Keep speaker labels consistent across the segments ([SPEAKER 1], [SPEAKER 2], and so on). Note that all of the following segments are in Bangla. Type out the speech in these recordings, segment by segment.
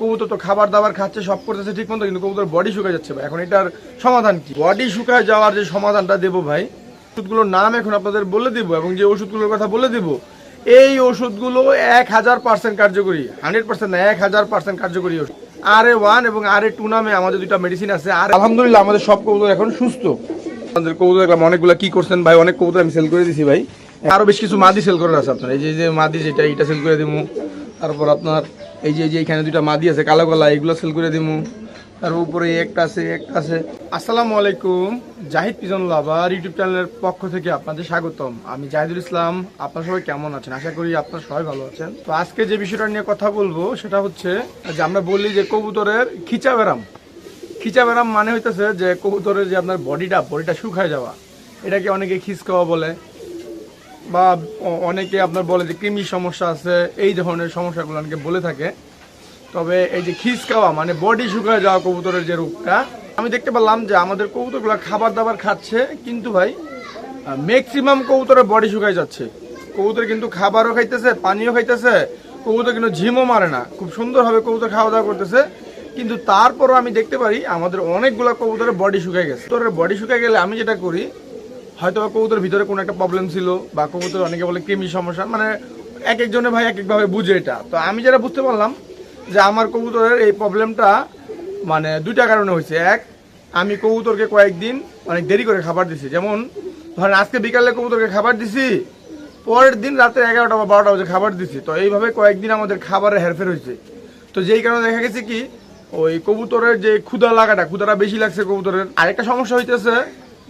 [SPEAKER 1] কবুতর তো খাবার দাবার খাচ্ছে, সব করতেছে ঠিক মতো, কিন্তু কবুতর বডি শুকায় যাচ্ছে ভাই। এখন এটার সমাধান কি? বডি শুকায় যাওয়ার যে সমাধানটা দেবো ভাই, ওষুধগুলোর নাম এখন আপনাদের বলে দিব এবং যে ওষুধগুলোর কথা বলে দিব, এই ওষুধগুলো এক হাজার পার্সেন্ট কার্যকরী হান্ড্রেড পার্সেন্ট না, এক হাজার পার্সেন্ট কার্যকরী ওষুধ। আর এ ওয়ান এবং আর এ টু নামে আমাদের দুইটা মেডিসিন আছে, আর আলহামদুলিল্লাহ আমাদের সব কবুতর এখন সুস্থ। আমাদের কবুতর দেখলাম অনেকগুলো কি করছেন ভাই, অনেক কবুতর আমি সেল করে দিছি ভাই। আরও বেশ কিছু মাদি সেল করার আছে আপনার, এই যে মাদি যেটা এটা সেল করে দিমু। তারপর আপনার এই যে এই যে এখানে দুইটা মাদি আছে, কালো কালা এগুলো সেল করে দিমু। তার উপরে একটা আছে একটা আছে। আসসালামু আলাইকুম, জাহিদ পিজন লাভার ইউটিউব চ্যানেলের পক্ষ থেকে আপনাদের স্বাগতম। আমি জাহিদুল ইসলাম, আপনার সবাই কেমন আছেন? আশা করি আপনার সবাই ভালো আছেন। তো আজকে যে বিষয়টা নিয়ে কথা বলব, সেটা হচ্ছে যে আমরা বলি যে কবুতরের খিচা ব্যারাম। খিচা ব্যারাম মানে হইতেছে যে কবুতরের যে আপনার বডিটা বডিটা শুকায় যাওয়া। এটাকে অনেকে খিচকাওয়া বলে। বা অনেকে আপনার বলে যে কৃমির সমস্যা আছে, এই ধরনের সমস্যাগুলো অনেকে বলে থাকে। তবে এই যে খিচকাওয়া মানে বডি শুকায় যাওয়া কবুতরের যে রোগটা, আমি দেখতে পেলাম যে আমাদের কবুতরগুলো খাবার দাবার খাচ্ছে, কিন্তু ভাই ম্যাক্সিমাম কবুতরের বডি শুকায় যাচ্ছে। কবুতর কিন্তু খাবারও খাইতেছে, পানিও খাইতেছে, কবুতর কিন্তু ঝিমও মারে না। খুব সুন্দরভাবে কবুতর খাওয়া দাওয়া করতেছে। কিন্তু তারপরও আমি দেখতে পারি, আমাদের অনেকগুলো কবুতরের বডি শুকায় গেছে। কবুতরের বডি শুকায় গেলে আমি যেটা করি হয়তো বা কবুতরের ভিতরে কোনো একটা প্রবলেম ছিল বা কবুতর অনেকে বলে কৃমি সমস্যা মানে এক একজনের ভাই এক একভাবে বুঝে এটা। তো আমি যেটা বুঝতে পারলাম যে আমার কবুতরের এই প্রবলেমটা মানে দুইটা কারণে হয়েছে। এক, আমি কবুতরকে কয়েকদিন অনেক দেরি করে খাবার দিছি। যেমন, ধরেন আজকে বিকালে কবুতরকে খাবার দিছি, পরের দিন রাতে এগারোটা বা বারোটা বাজে খাবার দিছি। তো এইভাবে কয়েকদিন আমাদের খাবারের হেরফের হয়েছে। তো যেই কারণে দেখা গেছে কি, ওই কবুতরের যে ক্ষুদা লাগাটা ক্ষুদাটা বেশি লাগছে কবুতরের। আরেকটা সমস্যা হইতেছে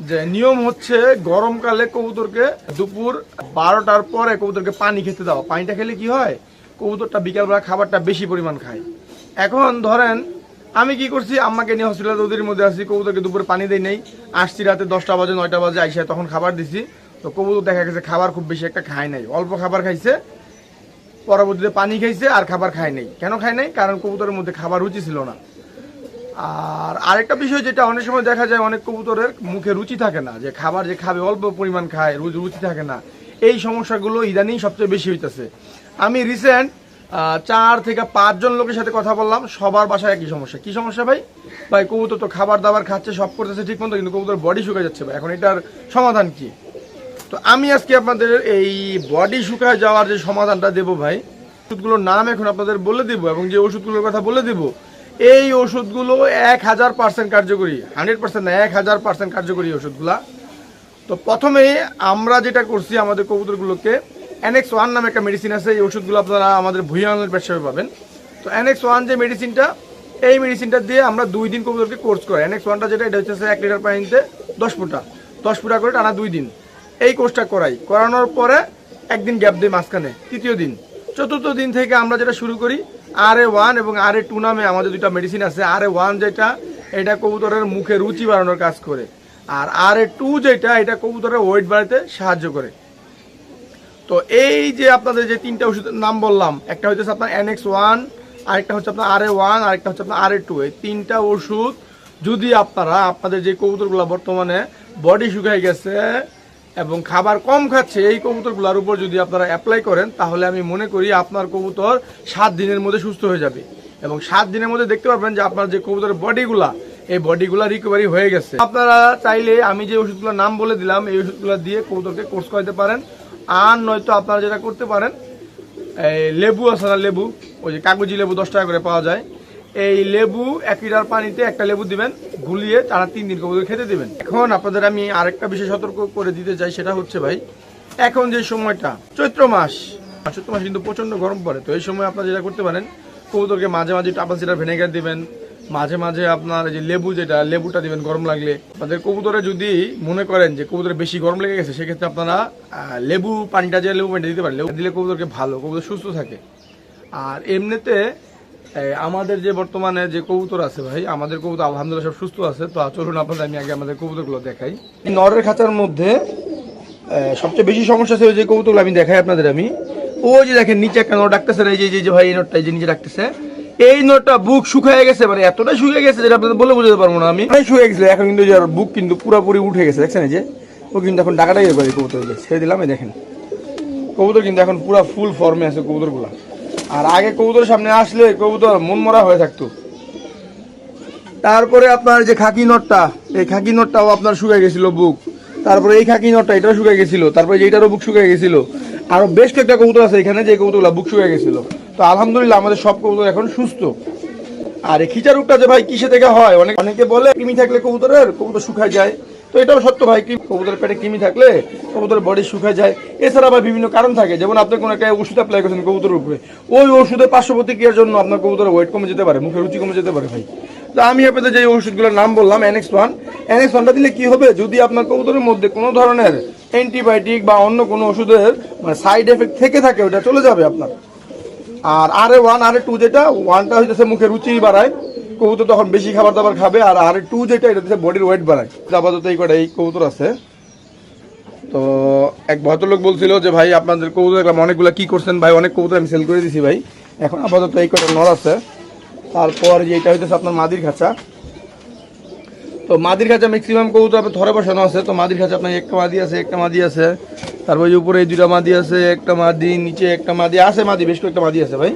[SPEAKER 1] যে নিয়ম হচ্ছে গরমকালে কবুতরকে দুপুর বারোটার পরে কবুতরকে পানি খেতে দাও। পানিটা খেলে কি হয়? কবুতরটা বিকালবেলা খাবারটা বেশি পরিমাণ খায়। এখন ধরেন, আমি কি করছি? আম্মাকে নিয়ে হসপিটাল রোদের মধ্যে আসছি কবুতরকে দুপুরে পানি দেই নেই। আসছি রাতে দশটা বাজে, নয়টা বাজে, আইসা তখন খাবার দিছি। তো কবুতর দেখা গেছে খাবার খুব বেশি একটা খায় নাই। অল্প খাবার খাইছে, পরবর্তীতে পানি খাইছে আর খাবার খায় নাই। কেন খায় নাই? কারণ কবুতরের মধ্যে খাবার রুচি ছিল না। আর আরেকটা বিষয় যেটা অনেক সময় দেখা যায়, অনেক কবুতরের মুখে রুচি থাকে না, যে খাবার যে খাবে, অল্প পরিমাণ খায় রুচি থাকে না। এই সমস্যাগুলো ইদানিং সবচেয়ে বেশি হইতেছে। আমি রিসেন্ট চার থেকে পাঁচজন লোকের সাথে কথা বললাম, সবার বাসায় একই সমস্যা। কি সমস্যা ভাই? ভাই, কবুতর তো খাবার দাবার খাচ্ছে, সব করতেছে ঠিক মতো কিন্তু কবুতর বডি শুকায় যাচ্ছে ভাই। এখন এটার সমাধান কি? তো আমি আজকে আপনাদের এই বডি শুকায় যাওয়ার যে সমাধানটা দেবো ভাই, ওষুধগুলোর নাম এখন আপনাদের বলে দিব এবং যে ওষুধগুলোর কথা বলে দিব এই ওষুধগুলো এক হাজার পার্সেন্ট কার্যকরী, হান্ড্রেড পার্সেন্ট না, এক হাজার পার্সেন্ট কার্যকরী ওষুধগুলা। তো প্রথমে আমরা যেটা করছি আমাদের কবুতরগুলোকে এনএক্স ওয়ান নামে একটা মেডিসিন আছে, এই ওষুধগুলো আপনারা আমাদের ভুইয়ানের ব্যবসায় পাবেন। তো এনএক্স ওয়ান যে মেডিসিনটা এই মেডিসিনটা দিয়ে আমরা দুই দিন কবুতরকে কোর্স করি এনএক্স ওয়ানটা যেটা, এটা হচ্ছে এক লিটার পানিতে দশ ফুটা দশ ফুটা করে টানা দুই দিন। এই কোর্সটা করাই। করানোর পরে একদিন গ্যাপ দিই মাঝখানে, তৃতীয় দিন। চতুর্থ দিন থেকে আমরা যেটা শুরু করি আর এ ওয়ান এবং আর এ টু নামে আমাদের দুইটা মেডিসিন আছে। আর এ ওয়ান যেটা, এটা কবুতরের মুখে রুচি বাড়ানোর কাজ করে। আর আর এ টু যেটা, এটা কবুতরের ওয়েট বাড়াতে সাহায্য করে। তো এই যে আপনাদের যে তিনটা ওষুধের নাম বললাম, একটা হচ্ছে আপনার এনএক্স ওয়ান আরেকটা হচ্ছে আপনার আর এ ওয়ান আরেকটা হচ্ছে আপনার আর এ টু এই তিনটা ওষুধ যদি আপনারা, আপনাদের যে কবুতরগুলো বর্তমানে বডি শুকাই গেছে এবং খাবার কম খাচ্ছে, এই কবুতরগুলোর উপর যদি আপনারা অ্যাপ্লাই করেন, তাহলে আমি মনে করি আপনার কবুতর সাত দিনের মধ্যে সুস্থ হয়ে যাবে। এবং সাত দিনের মধ্যে দেখতে পারবেন যে আপনার যে কবুতরের বডিগুলা এই বডিগুলা রিকভারি হয়ে গেছে। আপনারা চাইলে আমি যে ওষুধগুলোর নাম বলে দিলাম, এই ওষুধগুলো দিয়ে কবুতরকে কোর্স করাতে পারেন। আর নয়তো আপনারা যেটা করতে পারেন লেবু আছে না লেবু, ওই যে কাগজি লেবু দশ টাকা করে পাওয়া যায়। এই লেবু এক লিটার পানিতে একটা লেবু দিবেন, গুলিয়ে তারা তিন দিন কবুতর খেতে দিবেন। এখন আপনাদের আমি আরেকটা বিষয় সতর্ক করে দিতে চাই, সেটা হচ্ছে ভাই, এখন যে সময়টা, চৈত্র মাস চৈত্র মাস কিন্তু প্রচণ্ড গরম পড়ে, তো এই সময় আপনারা যেটা করতে পারেন, কবুতরকে মাঝে মাঝে একটু আপেল সিডার ভিনেগার দিবেন, মাঝে মাঝে আপনার যে লেবু যেটা, লেবুটা দিবেন গরম লাগলে। আপনাদের কবুতরে যদি মনে করেন যে কবুতরে বেশি গরম লেগে গেছে, সেক্ষেত্রে আপনারা লেবু পানিটা যে লেবু পানিটা দিতে পারেন, লেবু দিলে কবুতরকে ভালো, কবুতর সুস্থ থাকে। আর এমনিতে আমাদের যে বর্তমানে যে কবুতর আছে ভাই, আমাদের কবুতর আলহামদুলিল্লাহ সব সুস্থ আছে। তো চলুন আপনাদের আমি আগে আমাদের কবুতরগুলো দেখাই। নরের খাঁচার মধ্যে সবচেয়ে বেশি সমস্যা ছিল যে কবুতরগুলো আমি দেখাই আপনাদের আমি। ওই যে দেখেন, নিচে একটা নোট ডাকতেছে এই যে যে ভাই, এই নোটটা যে নিচে ডাকতেছে। এই নোটটা বুক শুকিয়ে গেছে মানে এতটা শুকিয়ে গেছে যেটা আপনাদের বলে বোঝাতে পারব না আমি। শুকিয়ে গেছে এখন কিন্তু বুক কিন্তু পুরোপুরি উঠে গেছে, দেখছেন এই যে? ও কিন্তু এখন ডাকাটাই কবুতর ছেড়ে দিলাম, এই দেখেন। কবুতর কিন্তু এখন পুরো ফুল ফর্মে আছে কবুতরগুলা। আর আগে কবুতরের সামনে আসলে কবুতর মন মরা হয়ে থাকতো। তারপরে আপনার যে খাকি নটটা, এই খাকি নটটাও আপনার শুকিয়ে গেছিল বুক। তারপরে এই খাকি নটটা, এটাও শুকিয়ে গেছিল। তারপরে যেটারও বুক শুকিয়ে গেছিল। আরও বেশ কয়েকটা কবুতর আছে এখানে যে কবুতরগুলো বুক শুকিয়ে গেছিল। তো আলহামদুলিল্লাহ আমাদের সব কবুতর এখন সুস্থ। আর এই খিচা রোগটা যে ভাই কিসে থেকে হয়? অনেক অনেকে বলে কৃমি থাকলে কবুতরের, কবুতর শুকায় যায়। তো এটাও সত্য ভাই, কি কবুতরের পেটে কৃমি থাকলে কবুতরের বডি শুকায় যায়। এছাড়া আবার বিভিন্ন কারণ থাকে, যেমন আপনি কোনো একটা ওষুধ অ্যাপ্লাই করছেন কবুতরের উপরে, ওই ওষুধের পার্শ্ব জন্য আপনার কবুতরের ওয়েট কমে যেতে পারে, মুখের রুচি কমে যেতে পারে ভাই। তো আমি আপনাদের যে ওষুধগুলোর নাম বললাম এনএক্স ওয়ান এনএক্স ওয়ানটা দিলে কি হবে? যদি আপনার কবুতরের মধ্যে কোনো ধরনের অ্যান্টিবায়োটিক বা অন্য কোনো ওষুধের মানে সাইড এফেক্ট থেকে থাকে, ওটা চলে যাবে আপনার। আর আর এ ওয়ান আর এ টু যেটা ওয়ানটা হচ্ছে মুখে রুচি বাড়ায় কবুতর তখন বেশি খাবার দাবার খাবে, আর আর টু যেটা, এটা হচ্ছে বডির ওয়েট বাড়ায়। আপাতত এই কটা এই কবুতর আছে। তো এক ভদ্রলোক বলছিল যে, ভাই, আপনাদের কবুতর দেখলাম, অনেকগুলো কী করছেন? ভাই, অনেক কবুতর আমি সেল করে দিছি, ভাই। এখন আপাতত এই কটা নর আছে। তারপর যে এটা হইতেছে আপনার মাদির খাঁচা। তো মাদির খাঁচা ম্যাক্সিমাম কবুতর আপনার ধরে বসানো আছে। তো মাদির খাঁচা আপনার একটা মাদি আছে, একটা মাদি আছে। তারপর উপরে এই দুটা মাদি আছে, একটা মাদি, নিচে একটা মাদি, আছে মাদি, বেশ কয়েকটা মাদি আছে, ভাই।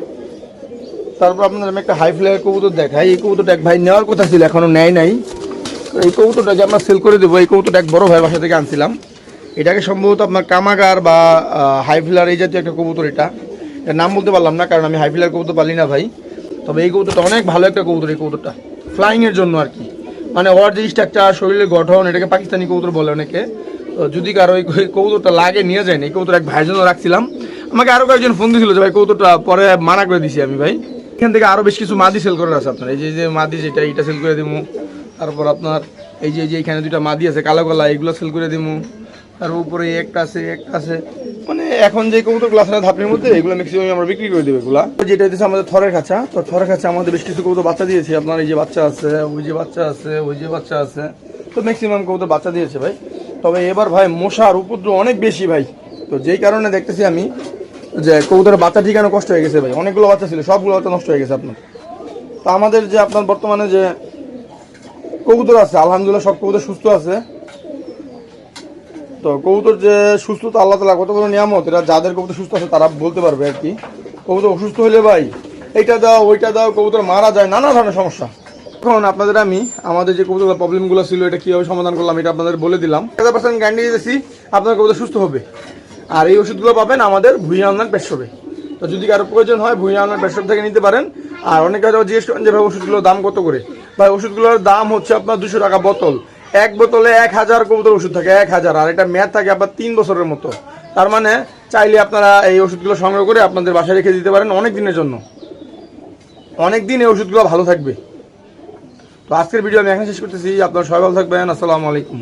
[SPEAKER 1] তারপর আপনার আমি একটা হাই ফ্লাইয়ের কবুতর দেখাই। এই কবুতরটা এক ভাই নেওয়ার কথা ছিল, এখনও নেয় নাই। এই কবুতরটা যে আমরা সেল করে দেবো, এই কবুতরটা এক বড় ভাই বাসা থেকে আনছিলাম। এটাকে সম্ভবত আপনার কামাগার বা হাই ফ্লার এই জাতীয় একটা কবুতর এটা। এর নাম বলতে পারলাম না, কারণ আমি হাই ফ্লার কবুতর পালি না ভাই। তবে এই কবুতরটা অনেক ভালো একটা কবুতর, এই কবুতরটা। ফ্লাইংয়ের জন্য আর কি মানে ওর যে স্ট্রাকচার শরীরের গঠন, এটাকে পাকিস্তানি কবুতর বলে অনেকে। তো যদি কারও এই কবুতরটা লাগে নিয়ে যায় এই কবুতর এক ভাইয়ের জন্য রাখছিলাম। আমাকে আরও কয়েকজন ফোন দিয়েছিল যে, ভাই, কবুতরটা পরে মানা করে দিছি আমি, ভাই। এখান থেকে আরও বেশ কিছু মাদি সেল করার আছে আপনার। এই যে যে মাদি যেটা, এইটা সেল করে দিবো তারপর আপনার এই যে যে এখানে দুইটা মাদি আছে, কালো গলা, এগুলো সেল করে দিবো তার উপরে একটা আছে একটা আছে। মানে এখন যে কবুতর গ্লাস আছে ধাপের মধ্যে, এগুলো ম্যাক্সিমাম আমরা বিক্রি করে দেবো এগুলা। যেটা হচ্ছে আমাদের থরের খাঁচা। তো থরের খাঁচা আমাদের বেশ কিছু কবুতর বাচ্চা দিয়েছে। আপনার এই যে বাচ্চা আছে, ওই যে বাচ্চা আছে, ওই যে বাচ্চা আছে। তো ম্যাক্সিমাম কবুতর বাচ্চা দিয়েছে ভাই। তবে এবার ভাই, মশার উপদ্রব অনেক বেশি ভাই। তো যেই কারণে দেখতেছি আমি যে কবুতরের বাচ্চা ঠিকানো কষ্ট হয়ে গেছে ভাই? অনেকগুলো বাচ্চা ছিল, সবগুলো বাচ্চা নষ্ট হয়ে গেছে আপনার। তো আমাদের যে আপনার বর্তমানে যে কবুতর আছে, আলহামদুলিল্লাহ সব কবুতর সুস্থ আছে। তো কবুতর যে সুস্থতা আল্লাহ তালা কত বড় নিয়ামত এটা যাদের কবুতর সুস্থ আছে তারা বলতে পারবে আর কি। কবুতর অসুস্থ হলে ভাই, এইটা দাও, ওইটা দাও, কবুতর মারা যায়, নানা ধরনের সমস্যা। এখন আপনাদের আমি, আমাদের যে কবুতর প্রবলেমগুলো ছিল, এটা কীভাবে সমাধান করলাম, এটা আপনাদের বলে দিলাম। হাজার পার্সেন্ট গ্যারান্টি দিয়েছি আপনার কবুতর সুস্থ হবে। আর এই ওষুধগুলো পাবেন আমাদের ভুঁইয়া অনলাইন পেটশপে তো যদি কারও প্রয়োজন হয়, ভুঁইয়া অনলাইন পেটশপ থেকে নিতে পারেন। আর অনেকে হয়তো জিজ্ঞেস করেন যে, ভাই, ওষুধগুলোর দাম কত করে? ভাই, ওষুধগুলোর দাম হচ্ছে আপনার দুশো টাকা বোতল। এক বোতলে এক হাজার কবুতর ওষুধ থাকে, এক হাজার। আর এটা মেয়াদ থাকে আপনার তিন বছরের মতো। তার মানে চাইলে আপনারা এই ওষুধগুলো সংগ্রহ করে আপনাদের বাসায় রেখে দিতে পারেন অনেক দিনের জন্য। অনেক দিন এই ওষুধগুলো ভালো থাকবে। তো আজকের ভিডিও আমি এখানে শেষ করতেছি। আপনারা সবাই ভালো থাকবেন। আসসালামু আলাইকুম।